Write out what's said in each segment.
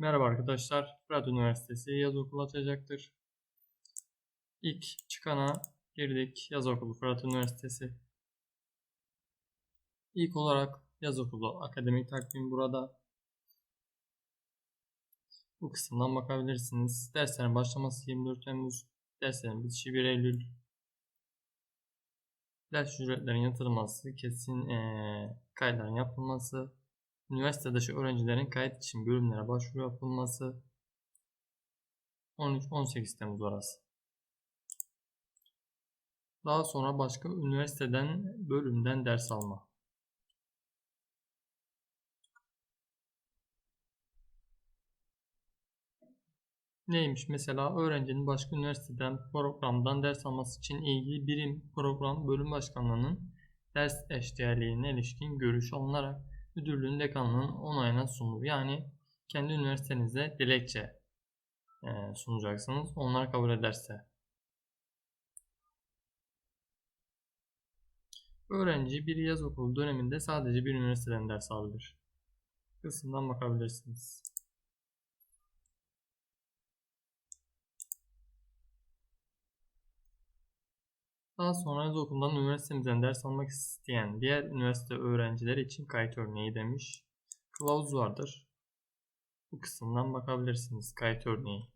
Merhaba arkadaşlar. Fırat Üniversitesi yaz okulu açacaktır. İlk çıkana girdik. Yaz okulu Fırat Üniversitesi. İlk olarak yaz okulu akademik takvim burada. Bu kısımdan bakabilirsiniz. Derslerin başlaması 24 Temmuz. Derslerin bitişi 1 Eylül. Ders ücretlerin yatırılması, kesin eee kayıtların yapılması, üniversite dışı öğrencilerin kayıt için bölümlere başvuru yapılması 13-18 Temmuz arası. Daha sonra başka üniversiteden, bölümden ders alma. Neymiş mesela öğrencinin başka üniversiteden programdan ders alması için ilgili birim program bölüm başkanlığının ders eşdeğerliğine ilişkin görüş alınarak müdürlüğün dekanlığının onayına sunulur. Yani kendi üniversitenize dilekçe e, sunacaksınız. Onlar kabul ederse. Öğrenci bir yaz okulu döneminde sadece bir üniversiteden ders alabilir. Kısımdan bakabilirsiniz. Daha sonra yaz okulundan üniversitemizden ders almak isteyen diğer üniversite öğrencileri için kayıt örneği demiş. Kılavuz vardır. Bu kısımdan bakabilirsiniz kayıt örneği.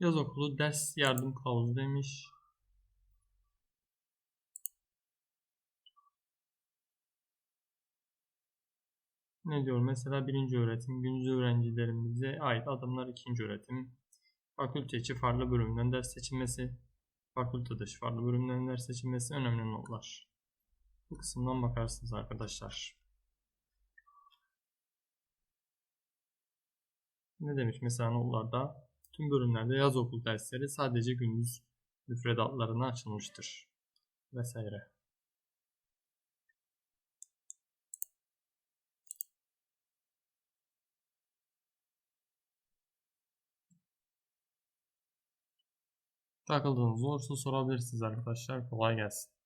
Yaz okulu ders yardım kılavuzu demiş. Ne diyor? Mesela birinci öğretim, gündüz öğrencilerimize ait adımlar ikinci öğretim. Fakülte içi farklı bölümden ders seçilmesi, fakülte dışı farklı bölümden ders seçilmesi önemli notlar. Bu kısımdan bakarsınız arkadaşlar. Ne demiş mesela notlarda? Tüm bölümlerde yaz okul dersleri sadece gündüz müfredatlarına açılmıştır. Vesaire. Takıldığınız olursa sorabilirsiniz arkadaşlar. Kolay gelsin.